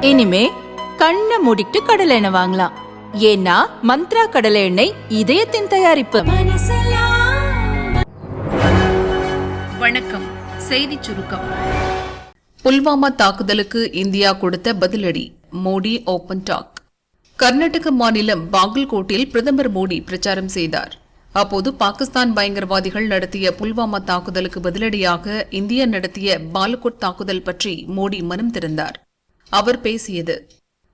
இனிமே கண்ணை மூடிட்டு கடலை எண்ணெய் வாங்கலாம். ஏன்னா மந்த்ரா கடலை எண்ணெய் இதயத்தின் தயாரிப்பு. வணக்கம். செய்தி சுருக்கம். புல்வாமா தாக்குதலுக்கு இந்தியா கொடுத்த பதிலடி. Modi open talk. கர்நாடக மாநிலம் பாகல்கோட்டில் பிரதமர் மோடி பிரச்சாரம் செய்தார். அப்போது பாகிஸ்தான் பயங்கரவாதிகள் நடத்திய புல்வாமா தாக்குதலுக்கு பதிலடியாக இந்தியா நடத்திய பாலகோட் தாக்குதல் பற்றி மோடி மனம் திறந்தார். அவர் பேசியது.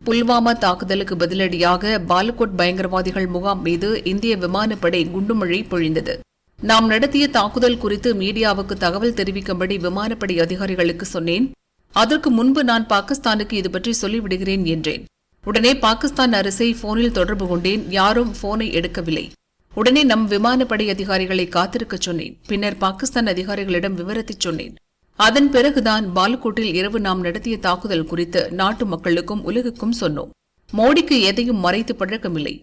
புல்வாமா தாக்குதலுக்கு பதிலடியாக பாலகோட் பயங்கரவாதிகள் முகாம் மீது இந்திய விமானப்படை குண்டுமழை பொழிந்தது. நாம் நடத்திய தாக்குதல் குறித்து மீடியாவுக்கு தகவல் தெரிவிக்கும்படி விமானப்படை அதிகாரிகளுக்கு சொன்னேன். அதற்கு முன்பு நான் பாகிஸ்தானுக்கு இது பற்றி சொல்லிவிடுகிறேன் என்றேன். உடனே பாகிஸ்தான் அரசை போனில் தொடர்பு கொண்டேன். யாரும் போனை எடுக்கவில்லை. உடனே நம் விமானப்படை அதிகாரிகளை காத்திருக்கச் சொன்னேன். பின்னர் பாகிஸ்தான் அதிகாரிகளிடம் விவரத்தை சொன்னேன். அதன் பிறகுதான் பாலுக்கோட்டில் இரவு நாம் நடத்திய தாக்குதல் குறித்து நாட்டு மக்களுக்கும் உலகுக்கும் சொன்னோம். மோடிக்கு எதையும் மறைத்து பழக்கமில்லை.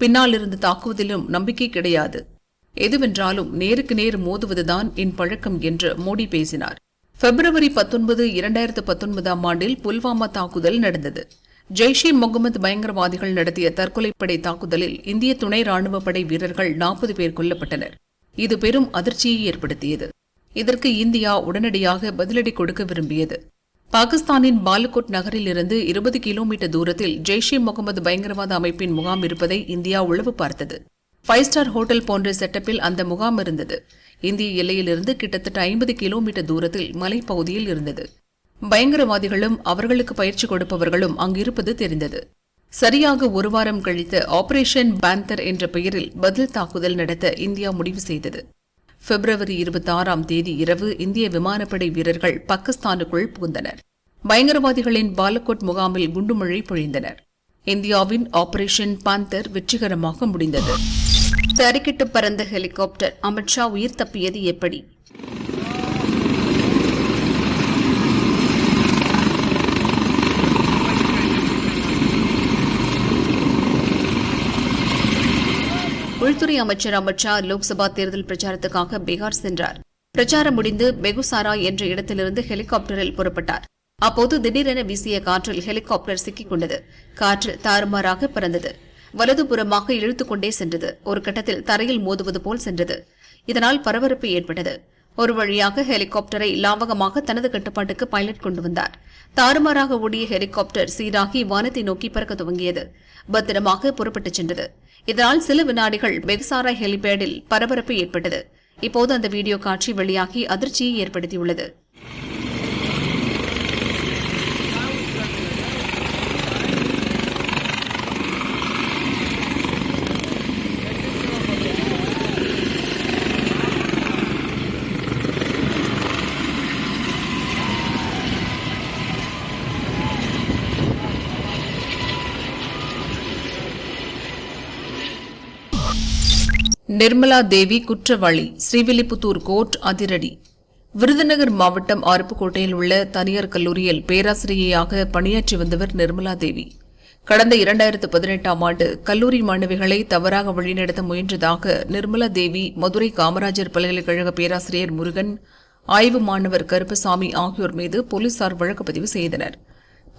பின்னால் இருந்து தாக்குவதிலும் நம்பிக்கை கிடையாது. எதுவென்றாலும் நேருக்கு நேர் மோதுவதுதான் என் பழக்கம் என்று மோடி பேசினார். பிப்ரவரி பத்தொன்பது இரண்டாயிரத்து பத்தொன்பதாம் ஆண்டில் புல்வாமா தாக்குதல் நடந்தது. ஜெய்ஷ் இ முகமது பயங்கரவாதிகள் நடத்திய தற்கொலைப்படை தாக்குதலில் இந்திய துணை ராணுவ படை வீரர்கள் நாற்பது பேர் கொல்லப்பட்டனர். இது பெரும் அதிர்ச்சியை ஏற்படுத்தியது. இதற்கு இந்தியா உடனடியாக பதிலடி கொடுக்க விரும்பியது. பாகிஸ்தானின் பாலகோட் நகரில் இருந்து இருபது கிலோமீட்டர் தூரத்தில் ஜெய்ஷே முகமது பயங்கரவாத அமைப்பின் முகாம் இருப்பதை இந்தியா உளவு பார்த்தது. ஃபைவ் ஸ்டார் ஹோட்டல் போன்ற செட்டப்பில் அந்த முகாம் இருந்தது. இந்திய எல்லையிலிருந்து கிட்டத்தட்ட ஐம்பது கிலோமீட்டர் தூரத்தில் மலைப்பகுதியில் இருந்தது. பயங்கரவாதிகளும் அவர்களுக்கு பயிற்சி கொடுப்பவர்களும் அங்கிருப்பது தெரிந்தது. சரியாக ஒரு வாரம் கழித்து ஆபரேஷன் பேந்தர் என்ற பெயரில் பதில் தாக்குதல் நடத்த இந்தியா முடிவு செய்தது. பிப்ரவரி இருபத்தி ஆறாம் தேதி இரவு இந்திய விமானப்படை வீரர்கள் பாகிஸ்தானுக்குள் புகுந்தனர். பயங்கரவாதிகளின் பாலகோட் முகாமில் குண்டுமழை பொழிந்தனர். இந்தியாவின் ஆபரேஷன் பாந்தர் வெற்றிகரமாக முடிந்தது. தறிக்கிட்டு பறந்த ஹெலிகாப்டர் அமித்ஷா உயிர் தப்பியது எப்படி? உள்துறை அமைச்சர் அமித்ஷா லோக்சபா தேர்தல் பிரச்சாரத்துக்காக பீகார் சென்றார். பிரச்சாரம் முடிந்து பெகுசாரா என்ற இடத்திலிருந்து ஹெலிகாப்டரில் புறப்பட்டார். அப்போது திடீரென வீசிய காற்றில் ஹெலிகாப்டர் சிக்கிக் கொண்டது காற்று தாறுமாறாக பறந்தது. வலதுபுறமாக இழுத்துக் கொண்டே சென்றது. ஒரு கட்டத்தில் தரையில் மோதுவது போல் சென்றது. இதனால் பரபரப்பு ஏற்பட்டது. ஒரு வழியாக ஹெலிகாப்டரை லாவகமாக தனது கட்டுப்பாட்டுக்கு பைலட் கொண்டு வந்தார். தாறுமாறாக ஓடிய ஹெலிகாப்டர் சீராகி வானத்தை நோக்கி பறக்க துவங்கியது. பத்திரமாக புறப்பட்டுச் சென்றது. இதனால் சில வினாடிகள் பெக்சாரா ஹெலிபேடில் பரபரப்பு ஏற்பட்டது. இப்போது அந்த வீடியோ காட்சி வெளியாகி அதிர்ச்சியை ஏற்படுத்தியுள்ளது. நிர்மலா தேவி குற்றவாளி ஸ்ரீவில்லிபுத்தூர் கோர்ட் அதிரடி. விருதுநகர் மாவட்டம் அருப்புக்கோட்டையில் உள்ள தனியார் கல்லூரியில் பேராசிரியையாக பணியாற்றி வந்தவர் நிர்மலா தேவி. கடந்த இரண்டாயிரத்து பதினெட்டாம் ஆண்டு கல்லூரி மாணவிகளை தவறாக வழிநடத்த முயன்றதாக நிர்மலா தேவி மதுரை காமராஜர் பல்கலைக்கழக பேராசிரியர் முருகன் ஆய்வு மாணவர் கருப்பசாமி ஆகியோர் மீது போலீசார் வழக்கு பதிவு செய்தனர்.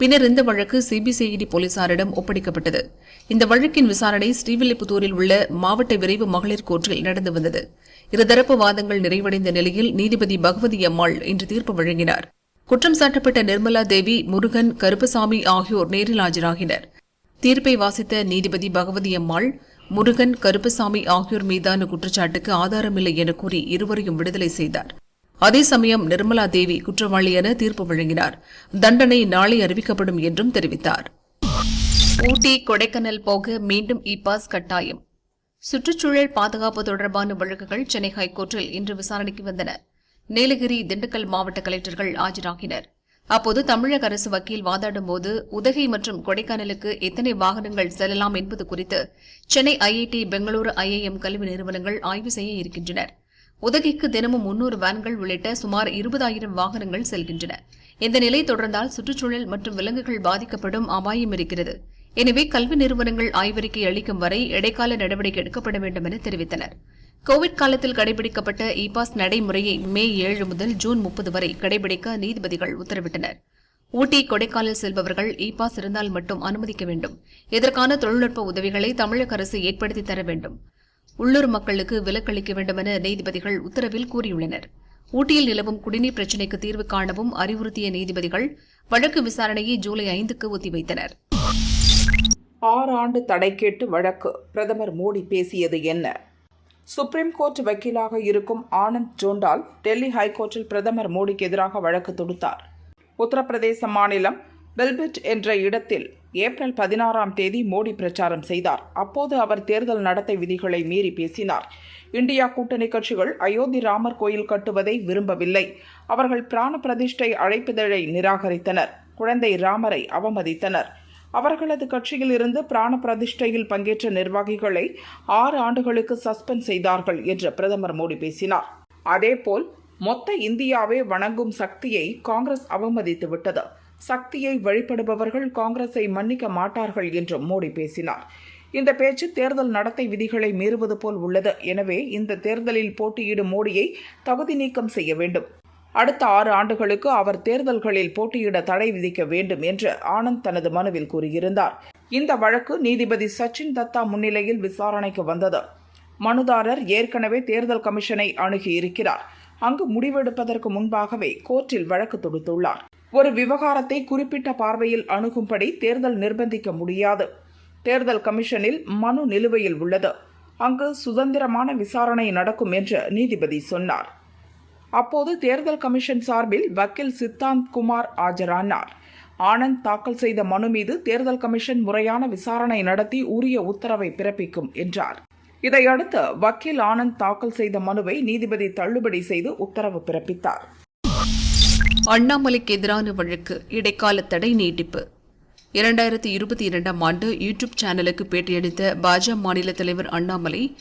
பின்னர் இந்த வழக்கு சிபிசிஐடி போலீசாரிடம் ஒப்படைக்கப்பட்டது. இந்த வழக்கின் விசாரணை ஸ்ரீவில்லிபுத்தூரில் உள்ள மாவட்ட விரைவு மகளிர் கோர்ட்டில் நடந்து வந்தது. இருதரப்பு வாதங்கள் நிறைவடைந்த நிலையில் நீதிபதி பகவதி அம்மாள் இன்று தீர்ப்பு வழங்கினார். குற்றம் சாட்டப்பட்ட நிர்மலா தேவி முருகன் கருப்பசாமி ஆகியோர் நேரில் ஆஜராகினர். தீர்ப்பை வாசித்த நீதிபதி பகவதி அம்மாள் முருகன் கருப்பசாமி ஆகியோர் மீதான குற்றச்சாட்டுக்கு ஆதாரமில்லை என கூறி இருவரையும் விடுதலை செய்தார். அதே சமயம் நிர்மலா தேவி குற்றவாளி என தீர்ப்பு வழங்கினார். தண்டனை நாளை அறிவிக்கப்படும் என்றும் தெரிவித்தார். ஊட்டி கொடைக்கானல் போக மீண்டும் இ பாஸ் கட்டாயம். சுற்றுச்சூழல் பாதுகாப்பு தொடர்பான வழக்குகள் சென்னை ஹைகோர்ட்டில் இன்று விசாரணைக்கு வந்தன. நீலகிரி திண்டுக்கல் மாவட்ட கலெக்டர்கள் ஆஜராகினர். அப்போது தமிழக அரசு வக்கீல் வாதாடும் போது உதகை மற்றும் கொடைக்கானலுக்கு எத்தனை வாகனங்கள் செல்லலாம் என்பது குறித்து சென்னை ஐஐடி பெங்களூரு ஐஐஎம் கல்வி நிறுவனங்கள் ஆய்வு செய்ய இருக்கின்றனர். உதகைக்கு தினமும் முன்னூறு வேன்கள் உள்ளிட்ட சுமார் இருபதாயிரம் வாகனங்கள் செல்கின்றன. இந்த நிலை தொடர்ந்தால் சுற்றுச்சூழல் மற்றும் விலங்குகள் பாதிக்கப்படும் அபாயம் இருக்கிறது. எனவே கல்வி நிறுவனங்கள் ஆய்வறிக்கை அளிக்கும் வரை இடைக்கால நடவடிக்கை எடுக்கப்பட வேண்டும் என தெரிவித்தனர். கோவிட் காலத்தில் கடைபிடிக்கப்பட்ட இ பாஸ் நடைமுறையை மே ஏழு முதல் ஜூன் முப்பது வரை கடைபிடிக்க நீதிபதிகள் உத்தரவிட்டனர். ஊட்டி கொடைக்கானல் செல்பவர்கள் இ பாஸ் இருந்தால் மட்டும் அனுமதிக்க வேண்டும். இதற்கான தொழில்நுட்ப உதவிகளை தமிழக அரசு ஏற்படுத்தி தர வேண்டும். உள்ளூர் மக்களுக்கு விலக்களிக்க வேண்டுமென நீதிபதிகள் உத்தரவில் கூறியுள்ளனர். ஊட்டியில் நிலவும் குடிநீர் பிரச்சினைக்கு தீர்வு காணவும் அறிவுறுத்திய நீதிபதிகள் வழக்கு விசாரணையை ஜூலை ஐந்துக்கு ஒத்திவைத்தனர். ஆறு ஆண்டு தடை கேட்டு வழக்கு. பிரதமர் மோடி பேசியது என்ன? சுப்ரீம் கோர்ட் வக்கீலாக இருக்கும் ஆனந்த் ஜோண்டால் டெல்லி ஹைகோர்ட்டில் பிரதமர் மோடிக்கு எதிராக வழக்கு தொடுத்தார். உத்தரப்பிரதேச மாநிலம் பெல்பெட் என்ற இடத்தில் ஏப்ரல் பதினாறாம் தேதி மோடி பிரச்சாரம் செய்தார். அப்போது அவர் தேர்தல் நடத்தை விதிகளை மீறி பேசினார். இந்தியா கூட்டணி கட்சிகள் அயோத்தி ராமர் கோயில் கட்டுவதை விரும்பவில்லை. அவர்கள் பிராண பிரதிஷ்டை அழைப்பிதழை நிராகரித்தனர். குழந்தை ராமரை அவமதித்தனர். அவர்களது கட்சியில் இருந்து பிராண பிரதிஷ்டையில் பங்கேற்ற நிர்வாகிகளை ஆறு ஆண்டுகளுக்கு சஸ்பெண்ட் செய்தார்கள் என்று பிரதமர் மோடி பேசினார். அதேபோல் மொத்த இந்தியாவே வணங்கும் சக்தியை காங்கிரஸ் அவமதித்து விட்டது சக்தியை வழிபடுபவர்கள் காங்கிரஸை மன்னிக்க மாட்டார்கள் என்றும் மோடி பேசினார். இந்த பேச்சு தேர்தல் நடத்தை விதிகளை மீறுவது போல் உள்ளது. எனவே இந்த தேர்தலில் போட்டியிடும் மோடியை தகுதி நீக்கம் செய்ய வேண்டும். அடுத்த ஆறு ஆண்டுகளுக்கு அவர் தேர்தல்களில் போட்டியிட தடை விதிக்க வேண்டும் என்று ஆனந்த் தனது மனுவில் கூறியிருந்தார். இந்த வழக்கு நீதிபதி சச்சின் தத்தா முன்னிலையில் விசாரணைக்கு வந்தது. மனுதாரர் ஏற்கனவே தேர்தல் கமிஷனை அணுகியிருக்கிறார். அங்கு முடிவெடுப்பதற்கு முன்பாகவே கோர்ட்டில் வழக்கு தொடுத்துள்ளார். ஒரு விவகாரத்தை குறிப்பிட்ட பார்வையில் அணுகும்படி தேர்தல் நிர்பந்திக்க முடியாது. தேர்தல் கமிஷனில் மனு நிலுவையில் உள்ளது. அங்கு சுதந்திரமான விசாரணை நடக்கும் என்று நீதிபதி சொன்னார். அப்போது தேர்தல் கமிஷன் சார்பில் வக்கீல் சித்தாந்த் குமார் ஆஜரானார். ஆனந்த் தாக்கல் செய்த மனு மீது தேர்தல் கமிஷன் முறையான விசாரணை நடத்தி உரிய உத்தரவை பிறப்பிக்கும் என்றார். இதையடுத்து வக்கீல் ஆனந்த் தாக்கல் செய்த மனுவை நீதிபதி தள்ளுபடி செய்து உத்தரவு பிறப்பித்தார். அண்ணாமலைக்கு எதிரான வழக்கு இடைக்கால தடை நீட்டிப்பு. இரண்டாயிரத்தி இருபத்தி இரண்டாம் ஆண்டு யூடியூப் சேனலுக்கு பேட்டியளித்த பாஜக மாநில தலைவர் அண்ணாமலை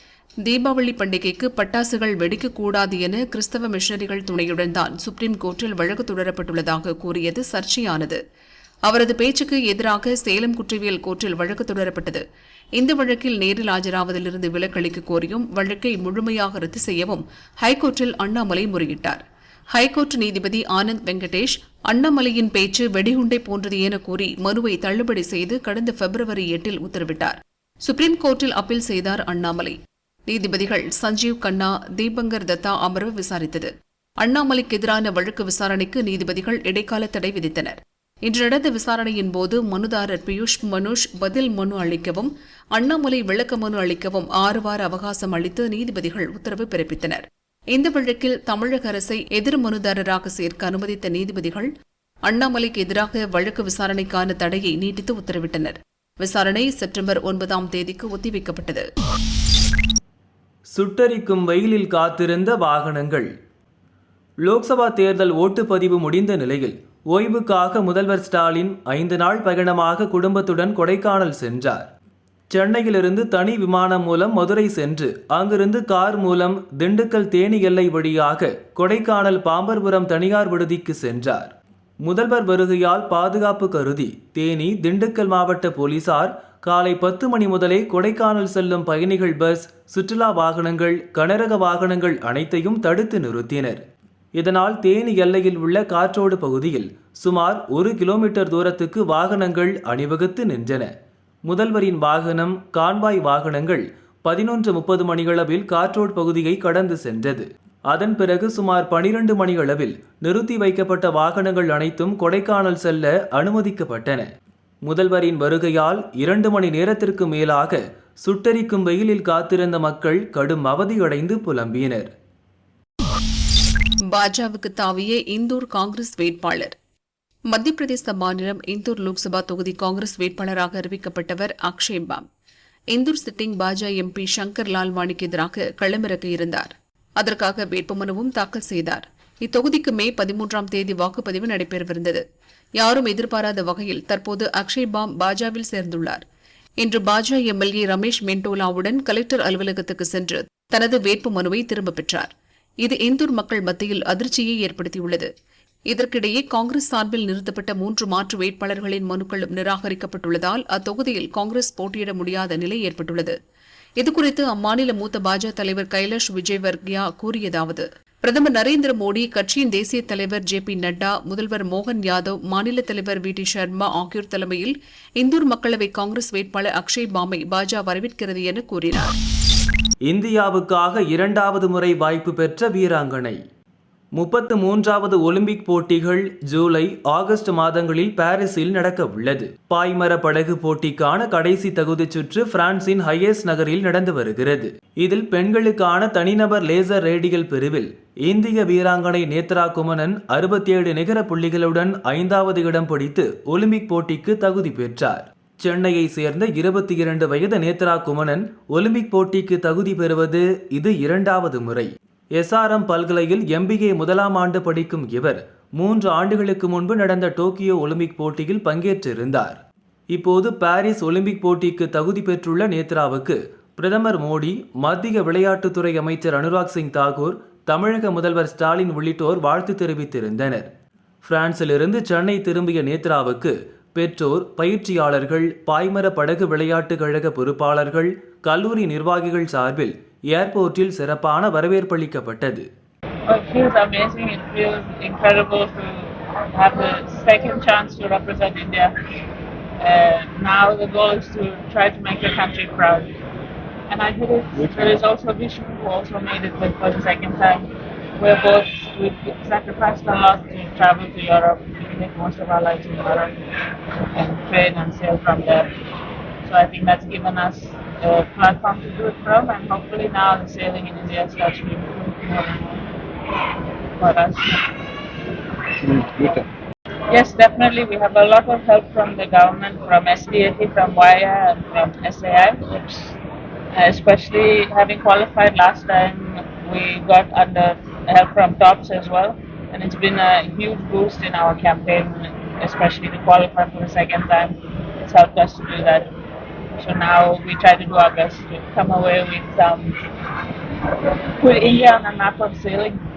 தீபாவளி பண்டிகைக்கு பட்டாசுகள் வெடிக்கக்கூடாது என கிறிஸ்தவ மிஷனரிகள் துணையுடன் தான் சுப்ரீம் கோர்ட்டில் வழக்கு தொடரப்பட்டுள்ளதாக கூறியது சர்ச்சையானது. அவரது பேச்சுக்கு எதிராக சேலம் குற்றவியல் கோர்ட்டில் வழக்கு தொடரப்பட்டது. இந்த வழக்கில் நேரில் ஆஜராவதிலிருந்து விலக்களிக்க கோரியும் வழக்கை முழுமையாக ரத்து செய்யவும் ஹைகோர்ட்டில் அண்ணாமலை முறையிட்டார். ஹைகோர்ட் நீதிபதி ஆனந்த் வெங்கடேஷ் அண்ணாமலையின் பேச்சு வெடிகுண்டை போன்றது என கூறி மனுவை தள்ளுபடி செய்து கடந்த பிப்ரவரி எட்டில் உத்தரவிட்டார். சுப்ரீம் கோர்ட்டில் அப்பீல் செய்தார் அண்ணாமலை. நீதிபதிகள் சஞ்சீவ் கண்ணா தீபங்கர் தத்தா அமர்வு விசாரித்தது. அண்ணாமலைக்கு எதிரான வழக்கு விசாரணைக்கு நீதிபதிகள் இடைக்கால தடை விதித்தனர். இன்று நடந்த விசாரணையின் போது மனுதாரர் பியூஷ் மனுஷ் பதில் மனு அளிக்கவும் அண்ணாமலை விளக்க மனு அளிக்கவும் ஆறு வார அவகாசம் அளித்து நீதிபதிகள் உத்தரவு பிறப்பித்தனர். இந்த வழக்கில் தமிழக அரசை எதிர் மனுதாரராக சேர்க்க அனுமதித்த நீதிபதிகள் அண்ணாமலைக்கு எதிராக வழக்கு விசாரணைக்கான தடையை நீட்டித்து உத்தரவிட்டனர். விசாரணை செப்டம்பர் ஒன்பதாம் தேதிக்கு ஒத்திவைக்கப்பட்டது. சுட்டரிக்கும் வெயிலில் காத்திருந்த வாகனங்கள். லோக்சபா தேர்தல் ஓட்டுப்பதிவு முடிந்த நிலையில் ஓய்வுக்காக முதல்வர் ஸ்டாலின் ஐந்து நாள் பயணமாக குடும்பத்துடன் கொடைக்கானல் சென்றார். சென்னையிலிருந்து தனி விமானம் மூலம் மதுரை சென்று அங்கிருந்து கார் மூலம் திண்டுக்கல் தேனி எல்லை வழியாக கொடைக்கானல் பாம்பர்புரம் தனியார் விடுதிக்கு சென்றார். முதல்வர் வருகையால் பாதுகாப்பு கருதி தேனி திண்டுக்கல் மாவட்ட போலீசார் காலை பத்து மணி முதலே கொடைக்கானல் செல்லும் பயணிகள் பஸ் சுற்றுலா வாகனங்கள் கனரக வாகனங்கள் அனைத்தையும் தடுத்து நிறுத்தினர். இதனால் தேனி எல்லையில் உள்ள காற்றோடு பகுதியில் சுமார் ஒரு கிலோமீட்டர் தூரத்துக்கு வாகனங்கள் அணிவகுத்து நின்றன. முதல்வரின் வாகனம் கான்வாய் வாகனங்கள் பதினொன்று முப்பது மணியளவில் காற்றோட் பகுதியை கடந்து சென்றது. அதன் பிறகு சுமார் பனிரெண்டு மணியளவில் நிறுத்தி வைக்கப்பட்ட வாகனங்கள் அனைத்தும் கொடைக்கானல் செல்ல அனுமதிக்கப்பட்டன. முதல்வரின் வருகையால் இரண்டு மணி நேரத்திற்கு மேலாக சுட்டரிக்கும் வெயிலில் காத்திருந்த மக்கள் கடும் அவதியடைந்து புலம்பினர். பாஜகவுக்கு தாவிய இந்தூர் காங்கிரஸ் வேட்பாளர் மத்திய பிரதேச மாநிலம் இந்தூர் லோக்சபா தொகுதி காங்கிரஸ் வேட்பாளராக அறிவிக்கப்பட்டவர் அக்ஷய் இந்தூர் சிட்டிங் பாஜா எம்பி சங்கர் லால்வாணிக்கு எதிராக களமிறக்க இருந்தார். அதற்காக வேட்புமனுவும் தாக்கல் செய்தார். இத்தொகுதிக்கு மே பதிமூன்றாம் தேதி வாக்குப்பதிவு நடைபெறவிருந்தது. யாரும் எதிர்பாராத வகையில் தற்போது அக்ஷய் பாம் சேர்ந்துள்ளார். இன்று பாஜா எம்எல்ஏ ரமேஷ் மென்டோலாவுடன் கலெக்டர் அலுவலகத்துக்கு சென்று தனது வேட்பு மனுவை திரும்பப் பெற்றார். இது இந்தூர் மக்கள் மத்தியில் அதிர்ச்சியை ஏற்படுத்தியுள்ளது. இதற்கிடையே காங்கிரஸ் சார்பில் நிறுத்தப்பட்ட மூன்று மாற்று வேட்பாளர்களின் மனுக்களும் நிராகரிக்கப்பட்டுள்ளதால் அத்தொகுதியில் காங்கிரஸ் போட்டியிட முடியாத நிலை ஏற்பட்டுள்ளது. இதுகுறித்து அம்மாநில மூத்த பாஜக தலைவர் கைலாஷ் விஜய்வர்கியா கூறியதாவது பிரதமர் நரேந்திர மோடி கட்சியின் தேசிய தலைவர் ஜே பி நட்டா முதல்வர் மோகன் யாதவ் மாநில தலைவர் வி டி சர்மா ஆகியோர் தலைமையில் இந்தூர் மக்களவை காங்கிரஸ் வேட்பாளர் அக்ஷய் பாமை பாஜக வரவேற்கிறது என கூறினார். இந்தியாவுக்காக இரண்டாவது முறை வாய்ப்பு பெற்ற வீராங்கனை. முப்பத்து மூன்றாவது ஒலிம்பிக் போட்டிகள் ஜூலை ஆகஸ்ட் மாதங்களில் பாரிஸில் நடக்க உள்ளது பாய்மர படகு போட்டிக்கான கடைசி தகுதிச் சுற்று பிரான்சின் ஹையஸ் நகரில் நடந்து வருகிறது. இதில் பெண்களுக்கான தனிநபர் லேசர் ரேடியல் பிரிவில் இந்திய வீராங்கனை நேத்ரா குமணன் அறுபத்தேழு நிகர புள்ளிகளுடன் ஐந்தாவது இடம் பிடித்து ஒலிம்பிக் போட்டிக்கு தகுதி பெற்றார். சென்னையை சேர்ந்த இருபத்தி இரண்டு வயது நேத்ரா குமணன் ஒலிம்பிக் போட்டிக்கு தகுதி பெறுவது இது இரண்டாவது முறை. எஸ்ஆர்எம் பல்கலையில் எம்பிஏ முதலாம் ஆண்டு படிக்கும் இவர் மூன்று ஆண்டுகளுக்கு முன்பு நடந்த டோக்கியோ ஒலிம்பிக் போட்டியில் பங்கேற்றிருந்தார். இப்போது பாரிஸ் ஒலிம்பிக் போட்டிக்கு தகுதி பெற்றுள்ள நேத்ராவுக்கு பிரதமர் மோடி மத்திய விளையாட்டுத்துறை அமைச்சர் அனுராக் சிங் தாகூர் தமிழக முதல்வர் ஸ்டாலின் உள்ளிட்டோர் வாழ்த்து தெரிவித்திருந்தனர். பிரான்சிலிருந்து சென்னை திரும்பிய நேத்ராவுக்கு பெற்றோர் பயிற்சியாளர்கள் பாய்மர படகு விளையாட்டுக் கழக பொறுப்பாளர்கள் கல்லூரி நிர்வாகிகள் சார்பில் ஏர்போர்ட்டில் சிறப்பான வரவேற்பளிக்கப்பட்டது It feels amazing. It feels incredible to have the second chance to represent India. Uh, now the goal is to try to make the country proud. And I did it. There is also Vishnu who also made it for the second time. We're both, we sacrificed a lot to travel to Europe. We live most of our lives in Europe and train and sail from there. So I think that's given us platform to do it from, and hopefully now the sailing in India starts to improve more and more for us. Yes, definitely. We have a lot of help from the government, from SDAT, from WIA, and from SAI. Uh, especially having qualified last time, we got under help from TOPS as well, and it's been a huge boost in our campaign, especially to qualify for the second time. It's helped us to do that. So now we try to do our best to come away with um, some, put India on the map of sailing.